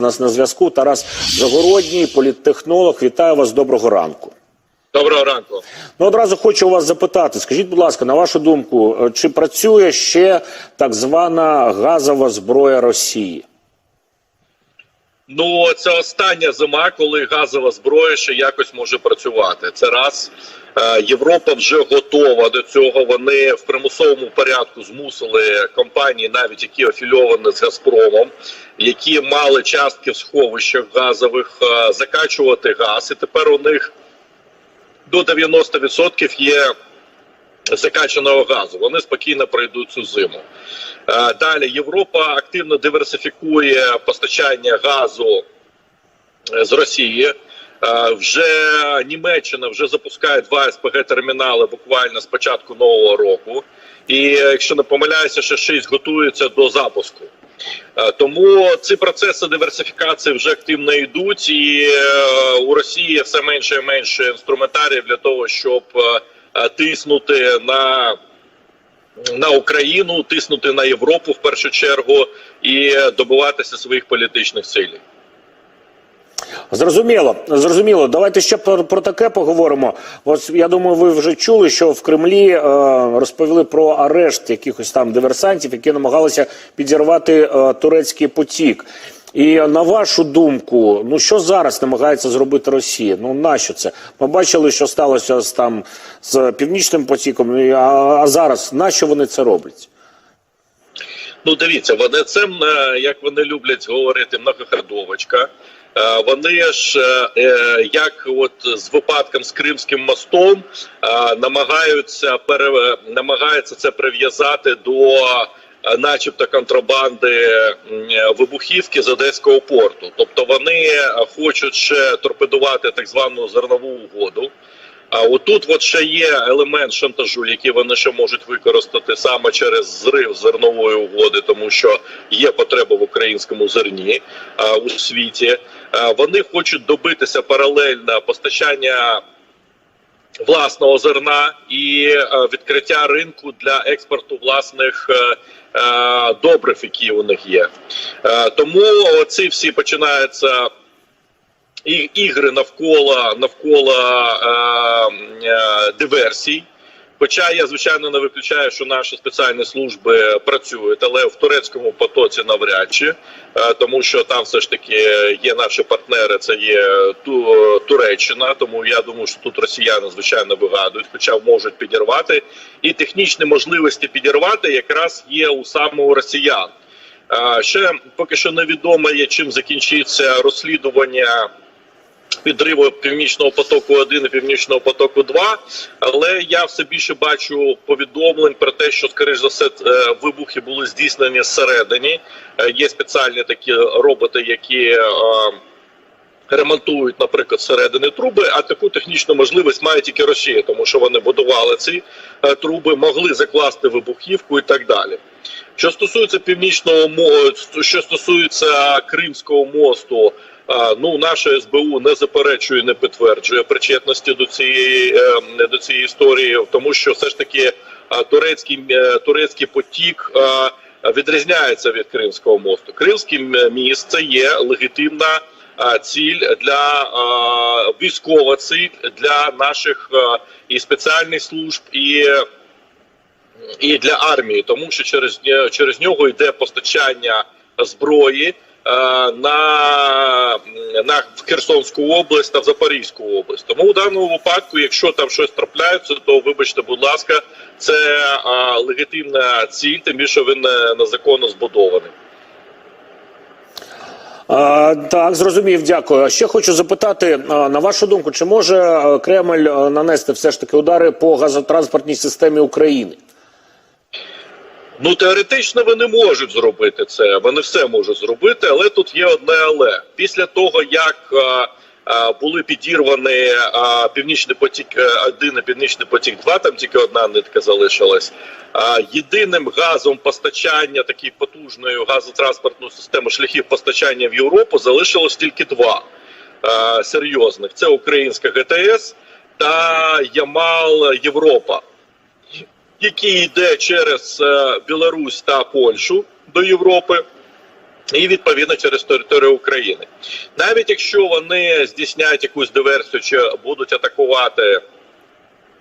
У нас на зв'язку Тарас Загородній, політтехнолог. Вітаю вас. Доброго ранку. Доброго ранку. Ну, одразу хочу у вас запитати. Скажіть, будь ласка, на вашу думку, е, чи працює ще так звана газова зброя Росії? Ну це остання зима, коли газова зброя ще якось може працювати. Це раз Е, Європа вже готова до цього. Вони в примусовому порядку змусили компанії, навіть які афільовані з Газпромом, які мали частки в сховищах газових, е, закачувати газ, і тепер у них до 90% є закачаного газу. Вони спокійно пройдуть цю зиму. Е, Далі Європа активно диверсифікує постачання газу е, з Росії. Е, Вже Німеччина вже запускає два СПГ термінали буквально з початку нового року. І якщо не помиляюся, ще шість готуються до запуску. Тому ці процеси диверсифікації вже активно йдуть, і у Росії все менше і менше інструментаріїв для того, щоб тиснути на, на Україну, тиснути на Європу в першу чергу і е, добиватися своїх політичних цілей. Зрозуміло, зрозуміло. Давайте ще про, про таке поговоримо. Ось я думаю, ви вже чули, що в Кремлі е, розповіли про арешт якихось там диверсантів, які намагалися підірвати е, турецький потік. І на вашу думку, ну що зараз намагається зробити Росія? Ну нащо це? Ми бачили, що сталося з там з північним потіком. А, а зараз нащо вони це роблять? Ну, дивіться, вони це е, як вони люблять говорити, многоходовочка. Е, Вони ж е, як от з випадком з Кримським мостом намагаються пере намагаються це прив'язати до, начебто, контрабанди е, вибухівки з Одеського порту. Тобто вони е, хочуть ще торпедувати так звану зернову угоду. А отут от ще є елемент шантажу, який вони ще можуть використати саме через зрив зернової угоди, тому що є потреба в українському зерні а, у світі. А, вони хочуть добитися паралельно постачання власного зерна і е, відкриття ринку для експорту власних е, е, добрив, які у них є. Тому ці всі починаються ігри навколо навколо диверсій. Хоча я звичайно не виключаю, що наші спеціальні служби працюють, але в турецькому потоці навряд чи, е, тому що там все ж таки є наші партнери, це є Туреччина. Тому я думаю, що тут росіяни звичайно вигадують, хоча можуть підірвати. І технічні можливості підірвати якраз є у самого росіян. Е, Ще поки що невідомо є, чим закінчиться розслідування підриву північного потоку 1 і північного потоку 2 але я все більше бачу повідомлень про те, що скоріш за все е, вибухи були здійснені зсередині. Е, Є спеціальні такі роботи, які е, ремонтують, наприклад, зсередини труби. А таку технічну можливість має тільки Росія, тому що вони будували ці труби, могли закласти вибухівку і так далі. Що стосується північного мо- що стосується Кримського мосту, а, ну наше СБУ не заперечує, не підтверджує причетності до цієї е, до цієї історії, тому що все ж таки турецький е, турецький потік відрізняється від Кримського мосту. Кримський міст це є легітимна ціль для військова ціль для наших і спеціальних служб і і для армії, тому що через через нього йде постачання зброї е, на, на в Херсонську область та в Запорізьку область. Тому в даному випадку, якщо там щось трапляється, то вибачте, будь ласка, це е, легітимна ціль, тим більше він е, незаконно збудований. А, так, зрозумів, дякую. А ще хочу запитати, на вашу думку, чи може Кремль нанести все ж таки удари по газотранспортній системі України? Ну теоретично вони можуть зробити це. Вони все можуть зробити, але тут є одне але після того як е, е, були підірвані е, північний потік 1 і північний потік 2 там тільки одна нитка залишилась. Е, єдиним газом постачання такої потужної газотранспортної системи шляхів постачання в Європу залишилось тільки два е, серйозних: це українська ГТС та Ямал Європа який йде через е, Білорусь та Польщу до Європи. і відповідно через територію України. Навіть якщо вони здійсняють якусь диверсію чи будуть атакувати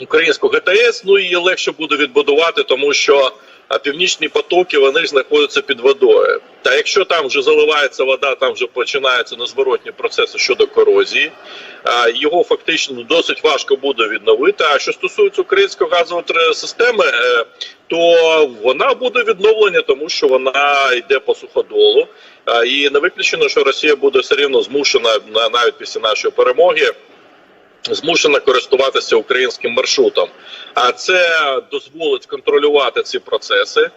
українську ГТС, ну її легше буде відбудувати, тому що а, північні потоки вони знаходяться під водою. Та якщо там вже заливається вода, там вже починаються незворотні процеси щодо корозії. Його фактично досить важко буде відновити. А що стосується української газової системи, е, то вона буде відновлена, тому що вона йде по суходолу. І не виключено, що Росія буде все рівно змушена на- навіть після нашої перемоги змушена користуватися українським маршрутом. А це дозволить контролювати ці процеси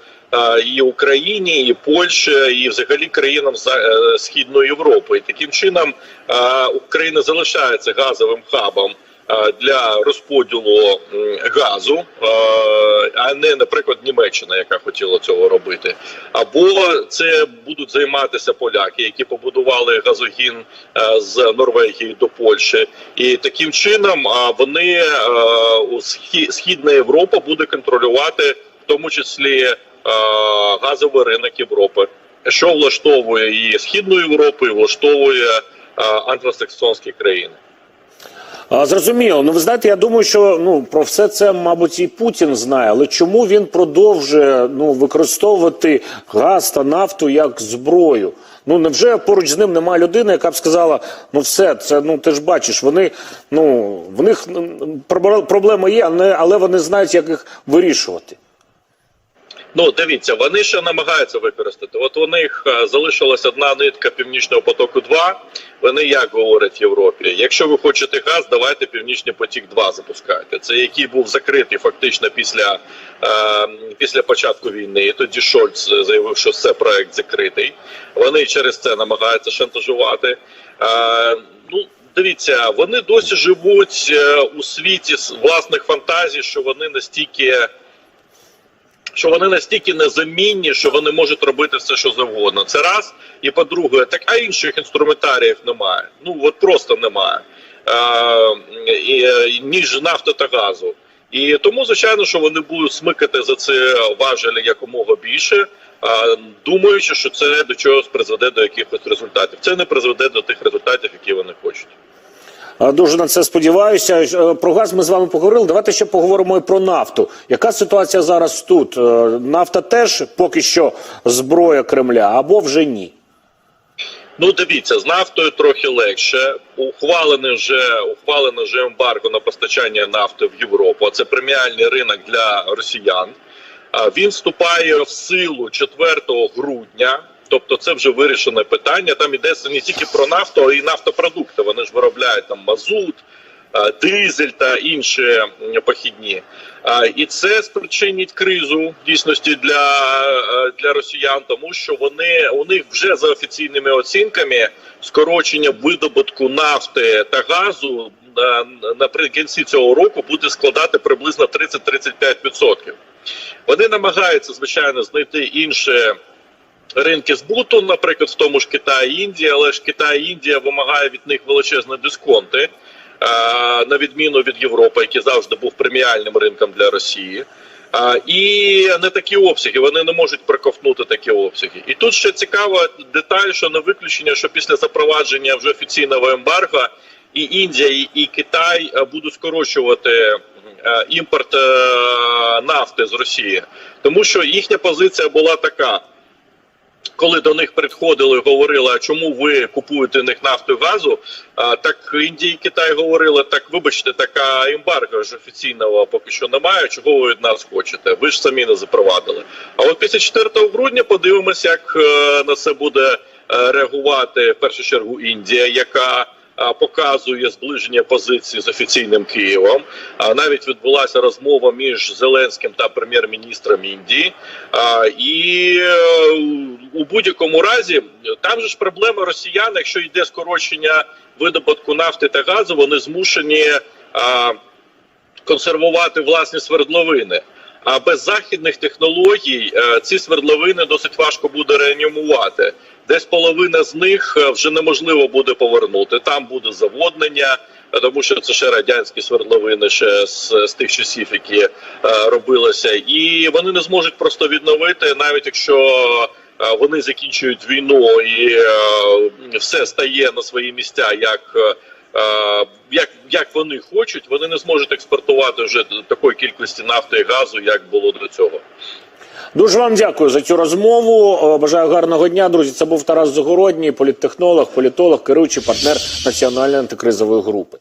і Україні, і Польщі, і взагалі країнам е, Східної Європи. І таким чином Україна залишається газовим хабом. А, Для розподілу газу, а, а не, наприклад, Німеччина, яка хотіла цього робити, або це будуть займатися поляки, які побудували газогін е, з Норвегії до Польщі, і таким чином вони е, східна Європа буде контролювати в тому числі е, газовий ринок Європи, що влаштовує і східну Європу, і влаштовує е, англосаксонські країни. Зрозуміло. Ну ви знаєте, я думаю, що ну про все це, мабуть, і Путін знає, але чому він продовжує ну використовувати газ та нафту як зброю? Ну невже поруч з ним немає людини, яка б сказала: ну все, це ну ти ж бачиш, вони ну в них проблема є, але вони знають, як їх вирішувати. Ну, дивіться, вони ще намагаються використати. От у них е, залишилась одна нитка Північного потоку 2 Вони як говорять в Європі: якщо ви хочете газ, давайте Північний потік 2 запускайте. Це який був закритий фактично після, е, після початку війни. І тоді Шольц заявив, що це проект закритий. Вони через це намагаються шантажувати. Е, ну, дивіться, вони досі живуть е, у світі власних фантазій, що вони настільки що вони настільки незамінні, що вони можуть робити все, що завгодно. Це раз. І по-друге, так а інших інструментаріїв немає. Ну от просто немає. Е, е, ніж нафти та газу. І тому, звичайно, що вони будуть смикати за це важелі якомога більше, думаючи, що це до чогось призведе до якихось результатів. Це не призведе до тих результатів, які вони хочуть. Дуже на це сподіваюся. Е, Про газ ми з вами поговорили. Давайте ще поговоримо і про нафту. Яка ситуація зараз тут? Е, Нафта теж поки що зброя Кремля або вже ні? Ну, дивіться, з нафтою трохи легше. Ухвалене вже ухвалене вже ембарго на постачання нафти в Європу. а Це преміальний ринок для росіян. Він вступає в силу 4 грудня. Тобто це вже вирішене питання. Там йдеться не тільки про нафту, а й нафтопродукти. Вони ж виробляють там мазут, дизель та інші похідні. І це спричинить кризу дійсності для, для росіян, тому що вони у них вже за офіційними оцінками скорочення видобутку нафти та газу наприкінці цього року буде складати приблизно 30-35%. Вони намагаються звичайно знайти інше ринки збуту, наприклад, в тому ж Китаї Індії, але ж Китай і Індія вимагає від них величезні дисконти, е, на відміну від Європи, який завжди був преміальним ринком для Росії. А, і не такі обсяги, вони не можуть проковтнути такі обсяги. І тут ще цікава деталь, що не виключення, що після запровадження вже офіційного ембарго і Індія, і, і Китай е, будуть скорочувати е, імпорт е, нафти з Росії, тому що їхня позиція була така коли до них приходили, говорили, а чому ви купуєте них нафту і газу? А, так Індія і Китай говорили, так вибачте, така ембарго ж офіційного поки що немає. Чого ви від нас хочете? Ви ж самі не запровадили. А от після 4 грудня подивимося, як е, на це буде е, реагувати в першу чергу Індія, яка показує зближення позиції з офіційним Києвом. А навіть відбулася розмова між Зеленським та прем'єр-міністром Індії. І е, у будь-якому разі там же ж проблема росіян, якщо йде скорочення видобутку нафти та газу, вони змушені консервувати власні свердловини. А без західних технологій е, ці свердловини досить важко буде реанімувати. Десь половина з них е, вже неможливо буде повернути. Там буде заводнення, е, тому що це ще радянські свердловини, ще з, з тих часів, які е, робилися, і вони не зможуть просто відновити, навіть якщо вони закінчують війну і е, все стає на свої місця, як, е, як, як вони хочуть, вони не зможуть експортувати вже такої кількості нафти і газу, як було до цього. Дуже вам дякую за цю розмову. Е, Бажаю гарного дня, друзі. Це був Тарас Загородній, політтехнолог, політолог, керуючий партнер національної антикризової групи.